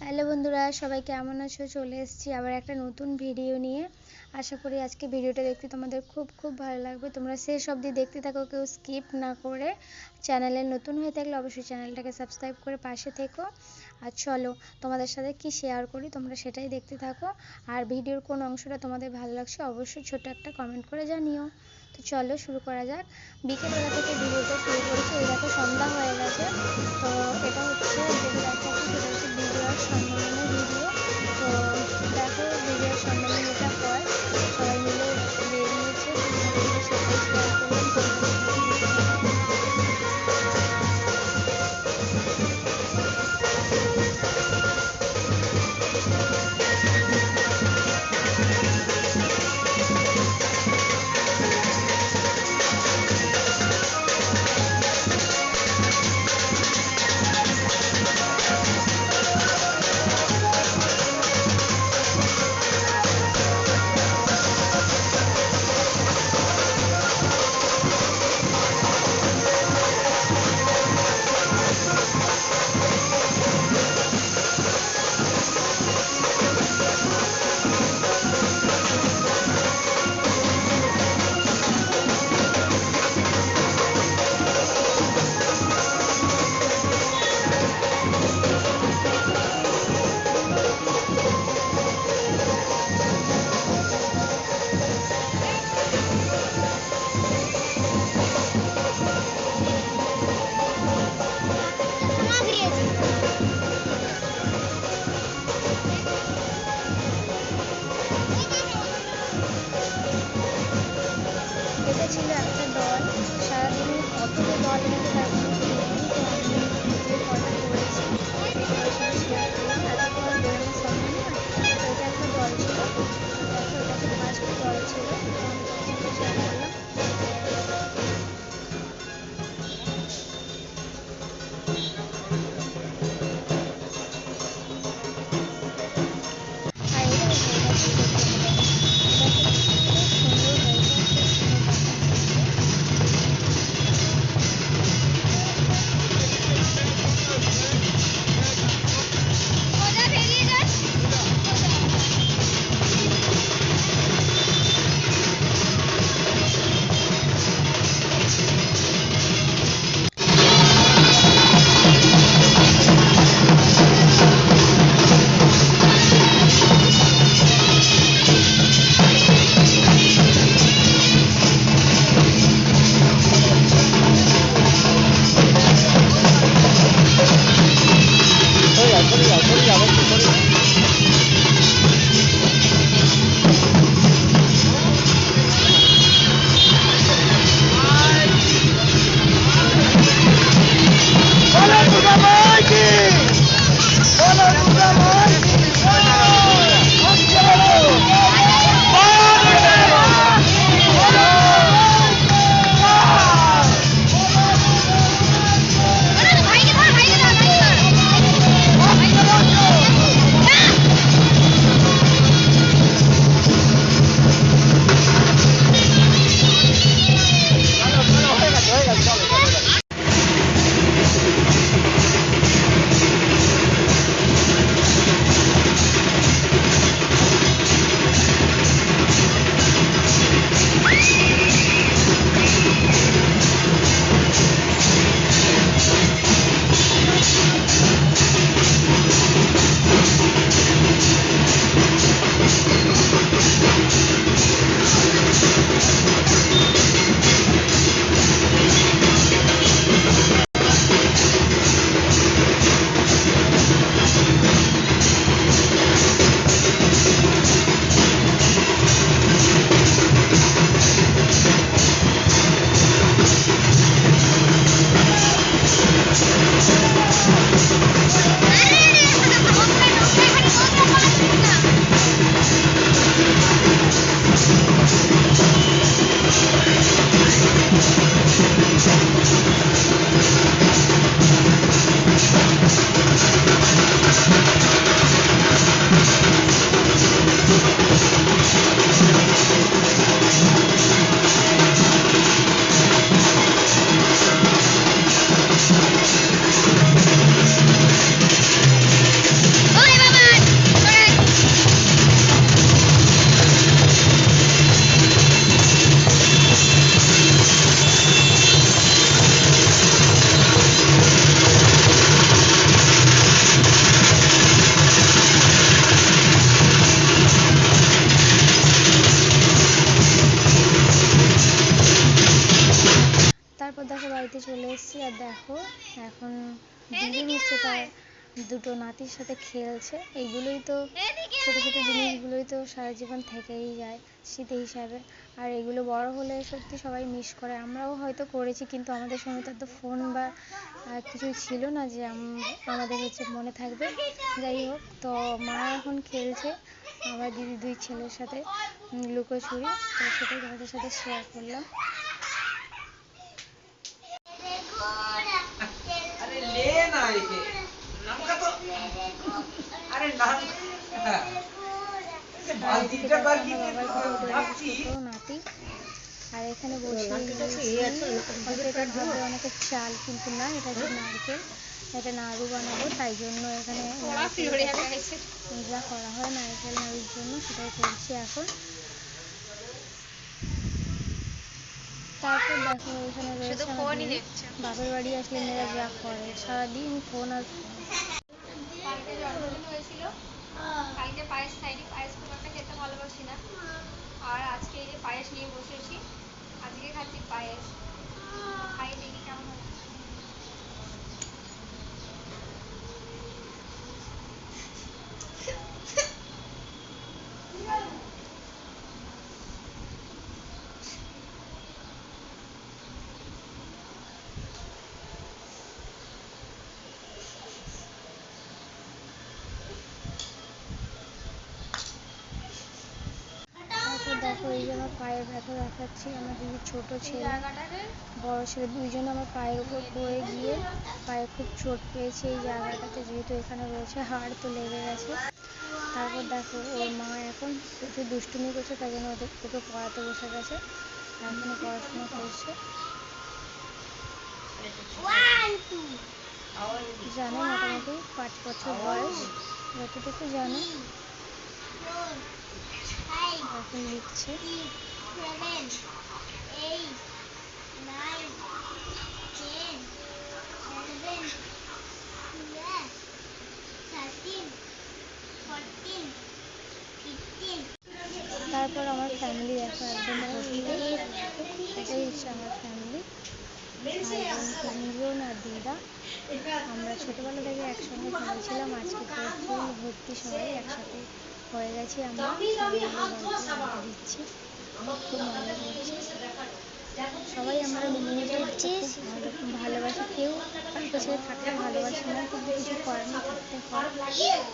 Hello বন্ধুরা, সবাই কেমন আছো? চলে এসেছি আবার একটা নতুন ভিডিও নিয়ে। আশা করি আজকে ভিডিওটা দেখতে তোমাদের খুব খুব ভালো লাগবে। তোমরা শেষ অবধি দেখতে থাকো, কেউ স্কিপ না করে। চ্যানেলে নতুন হয়ে থাকলে অবশ্যই চ্যানেলটাকে সাবস্ক্রাইব করে পাশে থেকো। আর চলো, তোমাদের সাথে কি শেয়ার করি তোমরা সেটাই দেখতে থাকো। আর ভিডিওর কোন অংশটা তোমাদের ভালো লাগছে অবশ্যই ছোট একটা কমেন্ট করে জানিও। তো চলো শুরু করা যাক। বিকেলবেলা থেকে ভিডিওটা শুরু করেছি, এই দেখো সন্ধ্যা হয়ে গেছে। তো এটা হচ্ছে সেটা হচ্ছে বিজয়ার সম্মেলনের ভিডিও তো ছিল একটা দল সারাদিন কতটা দল দেখো এখন দিদিন হচ্ছে তার দুটো নাতির সাথে খেলছে। এইগুলোই তো ছোটো ছোটো জিনিসগুলোই তো সারা জীবন থেকেই যায় স্মৃতি হিসাবে। আর এগুলো বড় হলে সত্যি সবাই মিস করে। আমরাও হয়তো করেছি কিন্তু আমাদের সময় তো এত ফোন বা কিছুই ছিল না যে আমাদের হচ্ছে মনে থাকবে। যাই হোক তো মা এখন খেলছে আমার দিদি দুই ছেলের সাথে লুকোচুরি। তো সেটাই তোমাদের সাথে শেয়ার করলাম। চাল কিন্তু না এটা হচ্ছে নারকেল এটা নাড়ু বানাবো তাই জন্য এখানে করা হয় নারকেল নাড়ুর জন্য সেটাই করছি এখন তারপর দেখো এখানে বাপের বাড়ি আসলে মেয়েরা যা করে, সারাদিন ফোন আর কালকে জন্মদিন হয়েছিল। কালকে পায়েস খাইনি, পায়েস খুব একটা খেতে ভালোবাসি না। আর আজকে এই যে পায়েস নিয়ে বসেছি, আজকে খাচ্ছি পায়েস। খাই দেখি দেখো আমার পায়ের ব্যথা দেখাচ্ছি। আমার দিদি ছোট ছেলে বড় ছেলে দুইজন আমার পায়ের উপর পড়ে গিয়ে পায়ে খুব চোট পেয়েছে এই জায়গাটাতে যেহেতু এখানে রয়েছে হাড় তো লেগে গেছে। তারপর দেখো ওর মা এখন প্রচুর দুষ্টুমি করছে তাই জন্য ওদের ওকে পড়াতে বসে গেছে। এখনও পড়াশোনা করছে। জানে মোটামুটি পাঁচ বছর বয়স যতটুকু জানে। এখন লিখছে তারপর আমার ফ্যামিলি দেখো একদম এটাই হচ্ছে আমার ফ্যামিলি তিনজন আর দিদা। আমরা ছোটবেলা থেকে একসঙ্গে খেলেছিলাম, আজকে ভর্তি সবাই একসাথে। গেছি আমরা। সবাই মিলে গল্প আড্ডা দিচ্ছি। খুব মজা করছি সবাই আমরা মিলেমিশে খুব ভালো- ভালোবাসি কেউ। ছেড়ে থাকতে ভালোবাসি না কিন্তু কিছু করার নেই থাকতে হয়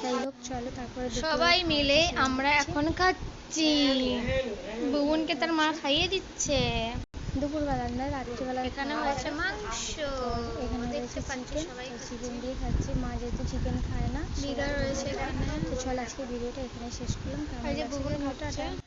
যাই হোক চলো তারপরে সবাই মিলে আমরা এখন খাচ্ছি। বুবনকে তার মা খাইয়ে দিচ্ছে। দুপুরবেলা না রাত্রিবেলা এখানে হয়েছে মাংস। এখানে দেখতে পাচ্ছি সবাই চিকেন দিয়ে খাচ্ছি। মা যেহেতু চিকেন খায় না বিড়া রয়েছে এখানে। তো চল আজকে ভিডিওটা এখানে শেষ করলাম। কেমন